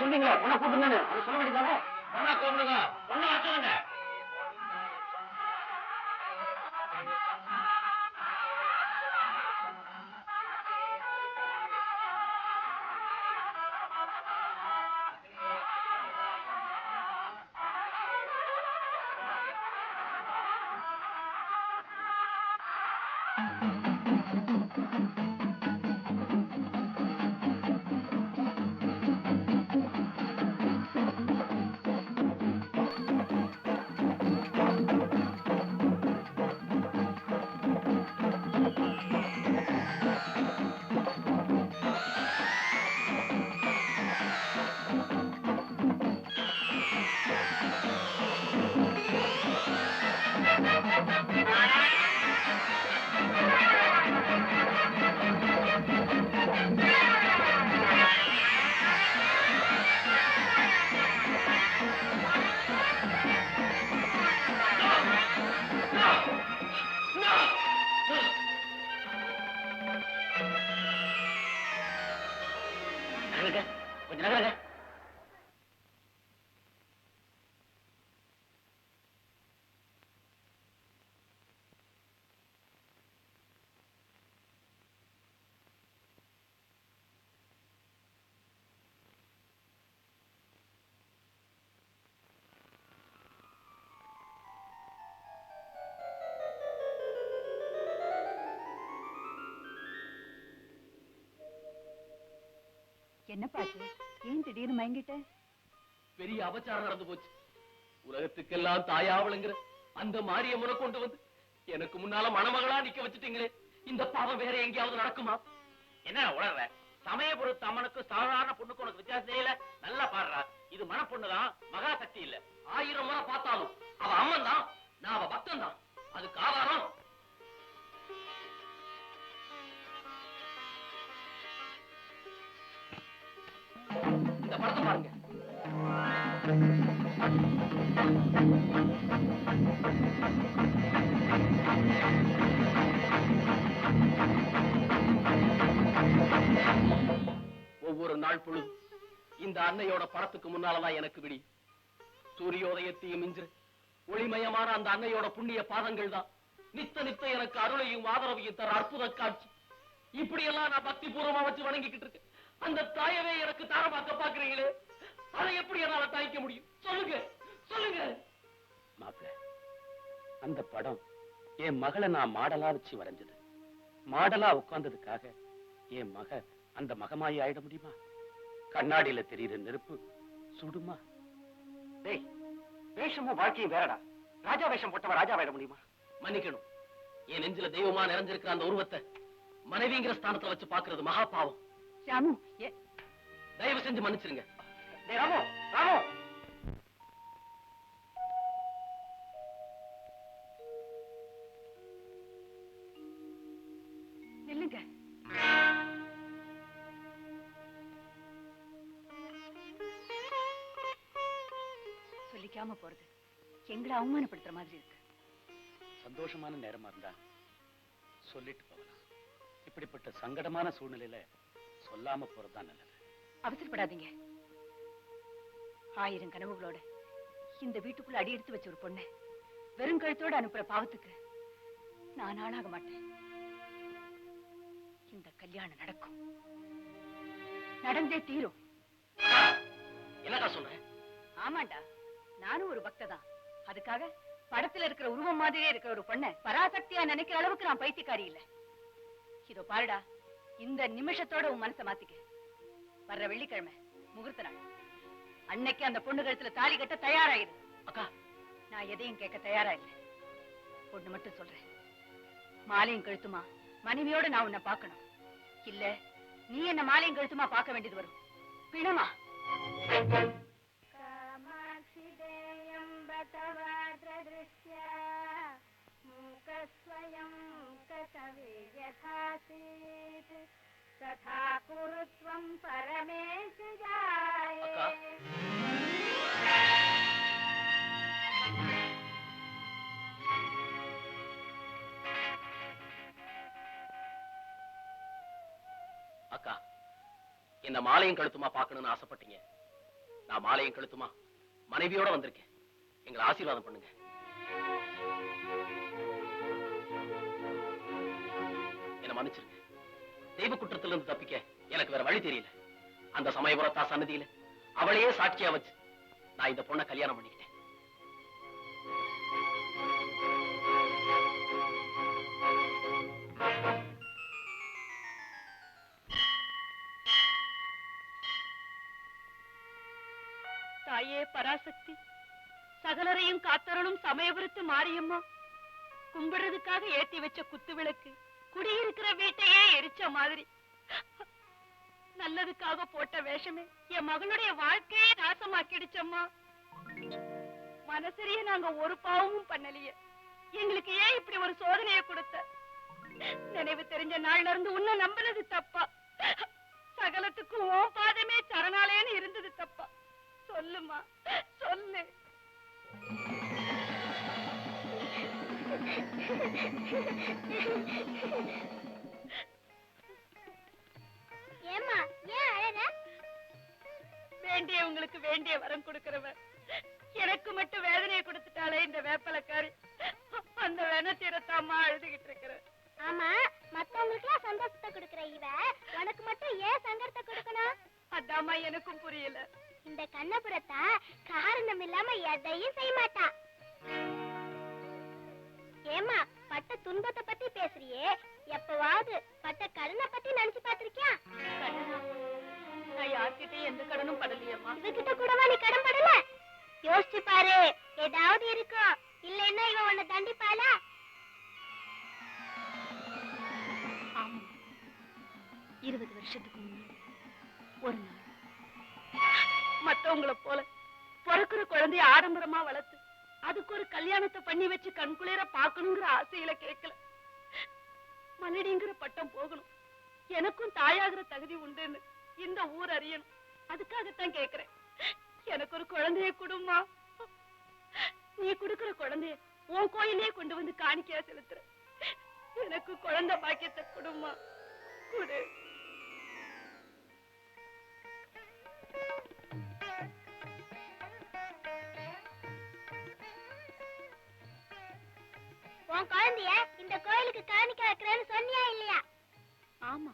சொன்னீங்களே உன்னை கூப்பிடுங்க சொல்ல வேண்டியதானே ஒன்னா கூப்பிடுங்க. ஒன்னு வச்சுருங்க என்ன பாச்சு ஏன் திடீர்னு மயங்கிட்ட? பெரிய அபச்சாரம் நடந்து போச்சு. உலகத்துக்கெல்லாம் தாயாவளுங்கிற அந்த மாரியம்மனை கொண்டு வந்து எனக்கு முன்னால மணமகளா நிக்க வச்சுட்டீங்களே இந்த பாவம் வேற எங்கேயாவது நடக்குமா? என்ன உணர்ற சமயபுரத்து தமனுக்கு சாதாரண பொண்ணுக்கு உனக்கு வித்தியாசம் தெரியல? நல்லா பாடுறா. இது மனப்பொண்ணுதான் மகா சக்தி இல்ல. ஆயிரம் முறை பார்த்தாலும். அவ அம்மன் தான் நான் அவ பக்தன் தான் அதுக்கு ஆதாரம் இந்த படத்தை பாருங்க. ஒவ்வொரு நாள் பொழுது இந்த அன்னையோட படத்துக்கு முன்னாலதான் எனக்கு விடி. சூரியோதயத்தையும் மிஞ்சு ஒளிமயமான அந்த அன்னையோட புண்ணிய பாதங்கள் தான். நித்த நித்த எனக்கு அருளையும் ஆதரவையும் தர அற்புத காட்சி. இப்படியெல்லாம் நான் பக்தி பூர்வமா வச்சு வணங்கிக்கிட்டு இருக்கேன். அந்த தாயவே எனக்கு தாரமாக்க பாக்குறீங்களே அதை எப்படி என்னால தாய்க்க முடியும்? சொல்லுங்க சொல்லுங்க. மாப்பிள்ள அந்த படம் என் மகளை நான் மாடலா வச்சு வரைஞ்சது. மாடலா உட்கார்ந்ததுக்காக என் மக அந்த மகமாயி ஆயிட முடியுமா? கண்ணாடியில தெரியுற நெருப்பு சுடுமா? டேய் வேஷமும் வாழ்க்கையும் வேறடா. ராஜா வேஷம் போட்டவன் ராஜா ஆயிட முடியுமா? மன்னிக்கணும். என் நெஞ்சில தெய்வமா நிறைஞ்சிருக்கிற அந்த உருவத்தை மனைவிங்கிற ஸ்தானத்துல வச்சு பாக்குறது மகா பாவம் ராமு தயவு செஞ்சு மன்னிச்சிருங்க. ராமு ராமு. நில்லுங்க. சொல்லிக்காம போறது. எங்களை அவமானப்படுத்துற மாதிரி இருக்கு. சந்தோஷமான நேரமா இருந்தா சொல்லிட்டு போகலாம். இப்படிப்பட்ட சங்கடமான சூழ்நிலையில சொல்லாம போறதுதான் நல்லது. அவசரப்படாதீங்க. ஆயிரம் கனவுகளோட இந்த வீட்டுக்குள்ள அடி எடுத்து வச்ச ஒரு பொண்ணு வெறும் கழுத்தோட அனுப்புற பாவத்துக்கு நான் ஆளாக மாட்டேன். இந்த கல்யாணம் நடக்கும். நடந்தே தீரும். என்னடா சொல்றேன் ஆமாண்டா நானும் ஒரு பக்ததான். அதுக்காக படத்துல இருக்கிற உருவம் மாதிரியே இருக்கிற ஒரு பொண்ண பராசக்தியா நினைக்கிற அளவுக்கு நான் பைத்தியக்காரி இல்ல. இதோ பாருடா இந்த நிமிஷத்தோட உன் மனசை மாத்திக்க. வர்ற வெள்ளிக்கிழமை முகூர்த்த நாள். அன்னைக்கு அந்த பொண்ணு கழுத்துல தாலி கட்ட தயாராயிரு. அக்கா நான் எதையும் கேட்க தயாரா இல்லை ஒண்ணு மட்டும் சொல்றேன். மாலையும் கழுத்துமா மனைவியோட நான் உன்னை பார்க்கணும். இல்ல நீ என்ன மாலையும் கழுத்துமா பார்க்க வேண்டியது வரும். பிணமா? காமாட்சி मूकस्वयं ककवे यथासीत् तथा कुरु त्वं परमेश जाये அக்கா அக்கா என்ன மாலையும் கழுத்துமா பார்க்கணும்னு ஆசைப்பட்டீங்க நான் மாலையும் கழுத்துமா மனைவியோட வந்திருக்கேன் எங்களை ஆசீர்வாதம் பண்ணுங்க மன்னிச்சிருங்க. தெய்வ குற்றத்திலிருந்து தப்பிக்க எனக்கு வேற வழி தெரியல. அந்த சமயபுரத்தா சன்னதியில அவளையே சாட்சியா வச்சு நான் இந்த பொண்ணை கல்யாணம் பண்ணிக்கிட்டேன். தாயே பராசக்தி. சகலரையும் காத்தருளும் சமயபுரத்து மாரியம்மா. கும்பிடுறதுக்காக ஏத்தி வச்ச குத்து விளக்கு குடியிருக்கிற வீட்டையே எரிச்ச மாதிரி. நல்லதுக்காக போட்ட வேஷமே என் மகளுடைய வாழ்க்கையே நாசமாக்கிடுச்சம்மா. மனசரிய நாங்க ஒரு பாவமும் பண்ணலையே. எங்களுக்கு ஏன் இப்படி ஒரு சோதனையை கொடுத்த? நினைவு தெரிஞ்ச நாள்ல இருந்து உன்னை நம்பினது தப்பா. ஏம்மா ஏன் அழற? வேண்டியவங்களுக்கு வேண்டிய வரம் கொடுக்கிறவன். எனக்கு மட்டும் வேதனையை கொடுத்துட்டாளே இந்த வேப்பலக்காரி. அந்த வெனத்தீரத்தாமா அழுதுகிட்டு இருக்கிறேன் ஆமா மத்தவங்களுக்குலாம் சந்தோஷத்தை கொடுக்கிற இவ உனக்கு மட்டும் ஏன் சங்கடத்தை கொடுக்கணும்? அதாம்மா எனக்கும் புரியல. இந்த கண்ணபுரத்தா காரணம் இல்லாம எதையும் செய்ய மாட்டா. ஏமா பட்ட துன்பத்தை பத்தி பேசுறியே? எப்பவாவது பட்ட கடனை பத்தி நினைச்சு பாத்திருக்கியா கடனா? நான் யார்கிட்டயும் எந்த கடனும் படலையம்மா. இவகிட்ட கூடவா நீ கடன் படல? யோசிச்சு பாரு ஏதாவது இருக்கும் இல்லைன்னா உன்னை தண்டிப்பாளா? இருபது வருஷத்துக்கு முன்னாடி ஒரு நாள் மத்தவங்கள போல பிறக்கிற குழந்தைய ஒரு கல்யாணத்தை பண்ணி வச்சு கண்குளிர பாக்கணுங்கிற ஆசையில கேட்கல. மலடிங்கிற பட்டம் போகணும். எனக்கும் தாயாகிற தகுதி உண்டுன்னு இந்த ஊர் அறியணும். அதுக்காகத்தான் கேக்குறேன். எனக்கு ஒரு குழந்தைய கொடுமா? நீ கொடுக்கிற குழந்தைய உன் கோயிலே கொண்டு வந்து காணிக்கையா செலுத்துற எனக்கு குழந்தை பாக்கியத்தை கொடுமா? கொடு. உன் குழந்தைய இந்த கோயிலுக்கு காணிக்க வைக்கிறேன்னு சொன்னியா இல்லையா? ஆமா.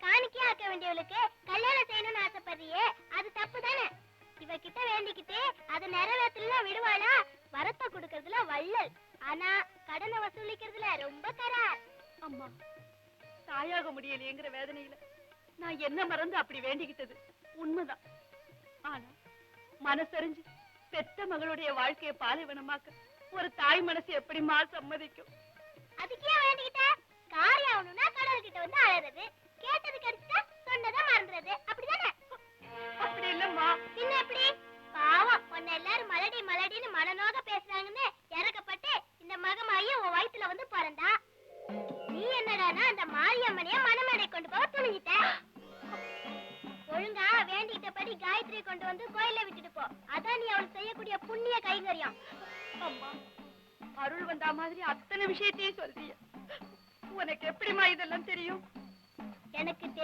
காணிக்கையா ஆக்க வேண்டியவளுக்கு கல்யாணம் செய்யணும்னு ஆசைப்படுறியே அது தப்பு தானே இவகிட்ட வேண்டிக்கிட்டு அதை நிறைவேற்றலாம் விடுவாளா? வரத்தை கொடுக்கறதுல வள்ளல். ஆனா கடனை வசூலிக்கிறதுல ரொம்ப கரார். அம்மா தாயாக முடியலையேங்கிற வேதனையில நான் என்ன மறந்து அப்படி வேண்டிக்கிட்டது? உண்மைதான். ஆனா மனசறிஞ்சு பெத்த மகளுடைய வாழ்க்கையை பாலைவனமாக்க ஒரு தாய் மனசு எப்படிமா சம்மதிக்கும்? அதுக்கே வேண்டிக்கிட்ட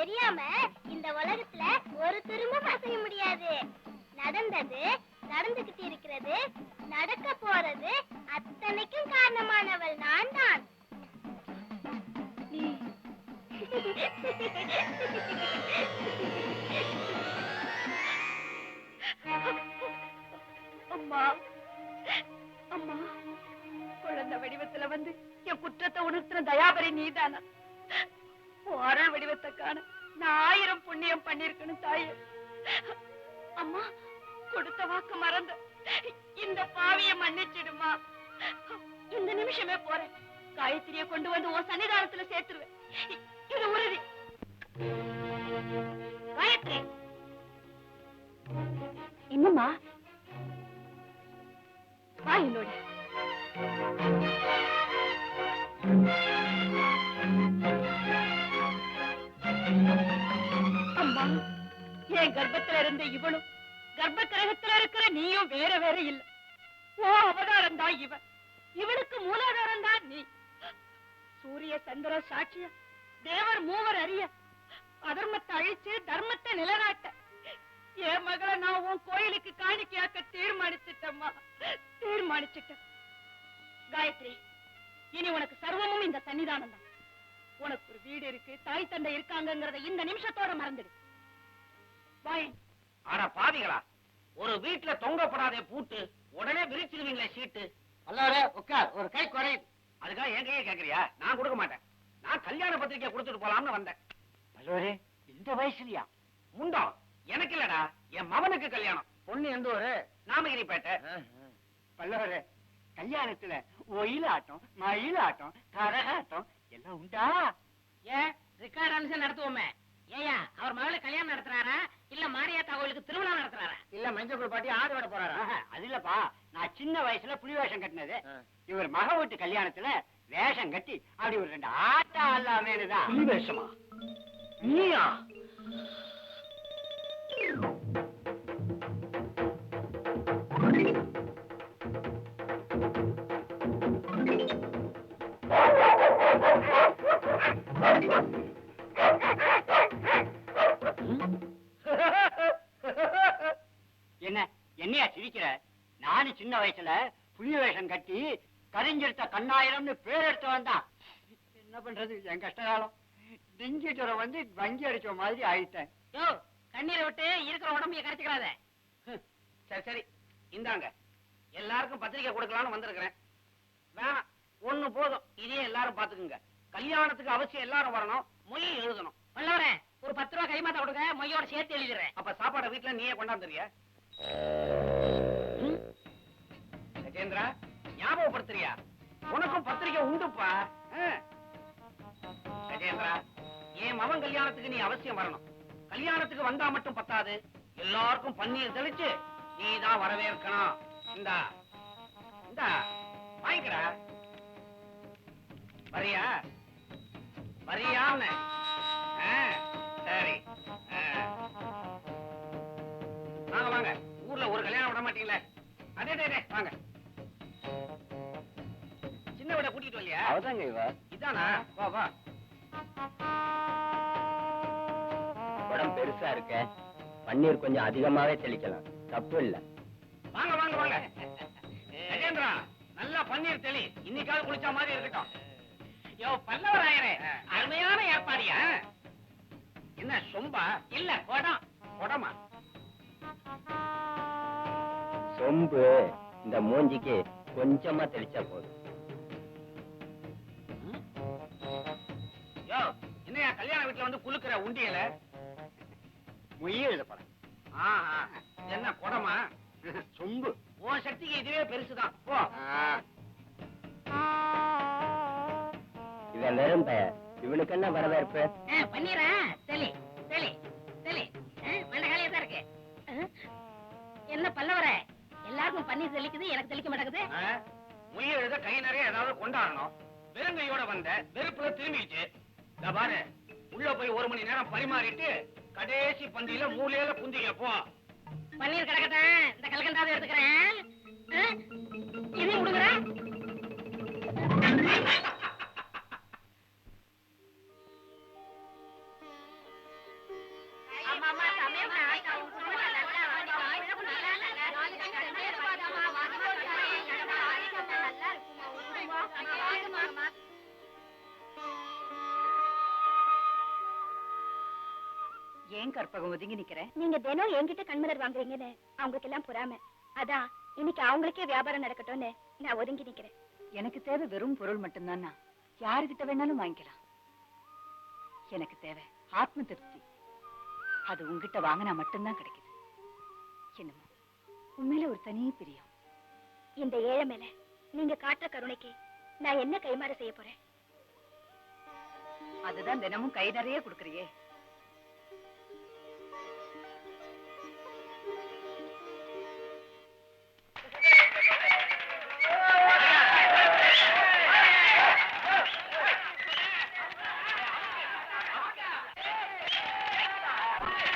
தெரியாம இந்த உலகத்துல ஒரு திரும்பம் அசைய முடியாது. நடந்தது நடந்துகிட்டு இருக்கிறது நடக்க போறது அத்தனைக்கும் காரணமானவள் நான் தான். அம்மா அம்மா குழந்தை வடிவத்துல வந்து என் குற்றத்தை உணர்த்தின தயாபரி நீதானா? அருள் வடிவத்தை காண நான் ஆயிரம் புண்ணியம் பண்ணிருக்கணும் தாயே. அம்மா கொடுத்த வாக்கு மறந்த இந்த பாவிய மன்னிச்சிடுமா? இந்த நிமிஷமே போறேன். காயத்ரிய கொண்டு வந்து உன் சன்னிதானத்துல சேர்த்துருவேன். இது உறுதி. காயத்ரி. என்னம்மா? வா என்னோட. you. என் கர்ப்பத்துல இருந்த இவளும் கர்ப்ப கிரகத்துல இருக்கிற நீயும் வேற வேற இல்ல. ஓ அவதாரம் தான் இவன் இவனுக்கு மூலாதாரம் தான் நீ. சூரிய சந்திர சாட்சிய தேவர் மூவர் அறிய. அதர்மத்தை அழிச்சு தர்மத்தை நிலநாட்ட. என் மகளை நான் உன் கோயிலுக்கு காணிக்கையாக்க தீர்மானிச்சிட்டம்மா. தீர்மானிச்சிட்டேன். காயத்ரி இனி உனக்கு சர்வமும் இந்த சன்னிதானம் தான் உனக்கு ஒரு வீடு இருக்கு தாய் தந்தை இருக்காங்கங்கறத இந்த நிமிஷத்தோட மறந்துடு. ஆனா பாவிகளா? ஒரு வீட்டுல தொங்கப்படாதே பூட்டு உடனே விரிச்சிருவீங்களே சீட்டு. அல்லவரே உட்கார் ஒரு கை குறையுது. அதுக்காக என் கையை கேக்குறியா? நான் கொடுக்க மாட்டேன். நான் கல்யாண பத்திரிக்கை கொடுத்துட்டு போலாம்னு வந்தேன். அல்லவரே இந்த வயசுலயா? முண்டம் எனக்கு இல்லடா என் மவனுக்கு கல்யாணம். பொண்ணு எந்த ஒரு நாமகிரிப்பேட்டை. பல்லவரே கல்யாணத்துல ஒயிலாட்டம் மயிலாட்டம் கரகாட்டம் எல்லாம் உண்டா? ஏன் ரிக்கார்ட் நடத்துவோமே. ஏயா அவர் மகளை கல்யாணம் நடத்துறாரா? இல்ல மாரியாத்தா கோயிலுக்கு திருவிழா நடத்துறாரா? இல்ல மஞ்சள் பாட்டி ஆடு விட போறாரா? அது இல்லப்பா. நான் சின்ன வயசுல புலி வேஷம் கட்டினது. இவர் மக வீட்டு கல்யாணத்துல வேஷம் கட்டி அப்படி ஒரு ரெண்டு ஆட்டா அல்லாமேனுதான் புலி வேஷமா? நீயா? என்ன சிரிக்கிற நானும் சின்ன வயசுல புலி வேஷம் கட்டி கரிஞ்செடுத்த கண்ணாயிரம்னு பேர் எடுத்து வந்தான். என்ன பண்றது? என் கஷ்டகாலம். டெங்கி ஜுரம் வந்து வங்கி அடிச்ச மாதிரி ஆயிட்டேன். யோ கண்ணீரை விட்டு இருக்கிற உடம்பைய கரைச்சுக்கிறாத சரி சரி. இந்தாங்க. எல்லாருக்கும் பத்திரிக்கை கொடுக்கலாம்னு வந்திருக்கிறேன். வேணாம். ஒண்ணு போதும். இதே எல்லாரும் பாத்துக்குங்க கல்யாணத்துக்கு அவசியம் எல்லாரும் வரணும். மொய் எழுதணும். வல்லவரே ஒரு பத்து ரூபா கைமாத்த கொடுங்க. மொய்யோட சேர்த்து எழுதிடுறேன். அப்ப சாப்பாடை வீட்டுல நீயே கொண்டாந்துறியா கஜேந்திரா ஞாபகப்படுத்துறியா? உனக்கும் பத்திரிக்கை உண்டுப்பா. ஆ. கஜேந்திரா என் மகன் கல்யாணத்துக்கு நீ அவசியம் வரணும். கல்யாணத்துக்கு வந்தா மட்டும் பத்தாது. எல்லாருக்கும் பன்னீர் தெளிச்சு நீ தான் வரவேற்கணும். இந்தா. இந்தா. வாங்கிக்கிறா வரியா? வரியான்னு. சரி. ஆ. வாங்க வாங்க. ஊர்ல ஒரு கல்யாணம் விட மாட்டீங்களே. அதே டே வாங்க. சின்ன விட கூட்டிட்டு வரலையா? அவதாங்க இவ. இதானா? வா வா. உடம்பு பெருசா இருக்க. பன்னீர் கொஞ்சம் அதிகமாவே தெளிக்கலாம். தப்பு இல்ல. வாங்க வாங்க வாங்க. கஜேந்திரா நல்லா பன்னீர் தெளி. இன்னைக்காவது குளிச்ச மாதிரி இருக்கட்டும். யோ பல்லவராயரே அருமையான ஏற்பாடியா? என்ன சொம்பா? இல்ல குடம். குடமா? சொம்பு இந்த மூஞ்சிக்கு கொஞ்சமா தெளிச்சா போதும். யோ என்னையா கல்யாண வீட்டுல வந்து குலுக்குற உண்டியல? மொய் எழுத போறேன் என்ன குடமா? சொம்பு. உன் சக்திக்கு இதுவே பெருசுதான். போ. இவன் வெறும் பெயர் இவனுக்கு என்ன வரவேற்பு? ஆ, பன்னீர் தெளிக்குது எனக்கு தெளிக்க மாட்டேங்குது ஆ? மொய் எழுத கை நிறைய ஏதாவது கொண்டாடணும் வெறுங்கையோட வந்த வெறுப்புல திரும்பிடுச்சு இதோ பாரு உள்ள போய் ஒரு மணி நேரம் பரிமாறிட்டு கடைசி பந்தியில மூலையில குந்திங்க போ பன்னீர் கிடக்கட்டும் இந்த கல்கண்டாவை எடுத்துக்கிறேன் ஆ? இதையும் ஏன் கற்பகம் ஒதுங்கி நிக்கிற நீங்க தினம் என்கிட்ட கண்மலர் வாங்குறீங்கன்னு அவங்களுக்கு எல்லாம் பொறாம. அதான் இன்னைக்கு அவங்களுக்கே வியாபாரம் நடக்கட்டும்னு நான் ஒதுங்கி நிக்கிறேன். எனக்கு தேவை வெறும் பொருள் மட்டும்தானா? யாருகிட்ட வேணாலும் வாங்கிக்கலாம். எனக்கு தேவை ஆத்ம திருப்தி. அது உங்ககிட்ட வாங்கினா மட்டும்தான் கிடைக்குது. என்னமோ உண்மையில ஒரு தனி பிரியம். இந்த ஏழை மேல நீங்க காட்டுற கருணைக்கு நான் என்ன கைமாறு செய்ய போறேன்? அதுதான் தினமும் கை நிறைய கொடுக்கறியே. Hey!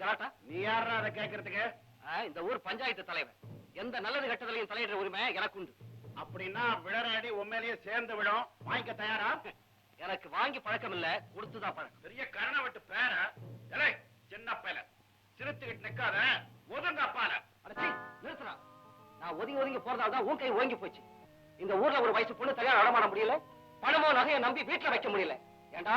கலாட்டா நீ யாரா அதை கேட்கறதுக்கு இந்த ஊர் பஞ்சாயத்து தலைவர். எந்த நல்லது கெட்டதுலையும் தலையிடுற உரிமை எனக்கு உண்டு. அப்படின்னா விழற அடி உண்மையிலேயே சேர்ந்து விடும். வாங்கிக்க தயாரா? எனக்கு வாங்கி பழக்கம் இல்ல கொடுத்துதான் பழக்கம். பெரிய கரண விட்டு பேர. ஏலே, சின்ன பேல சிரித்துக்கிட்டு நிக்காத. ஒதுங்க அப்பால நிறுத்துறா நான் ஒதுங்கி ஒதுங்கி போறதால தான் உன் கை ஓங்கி போச்சு. இந்த ஊர்ல ஒரு வயசு பொண்ணு தனியா நடமாட முடியல. பணமோ நகையை நம்பி வீட்டுல வைக்க முடியல. ஏண்டா?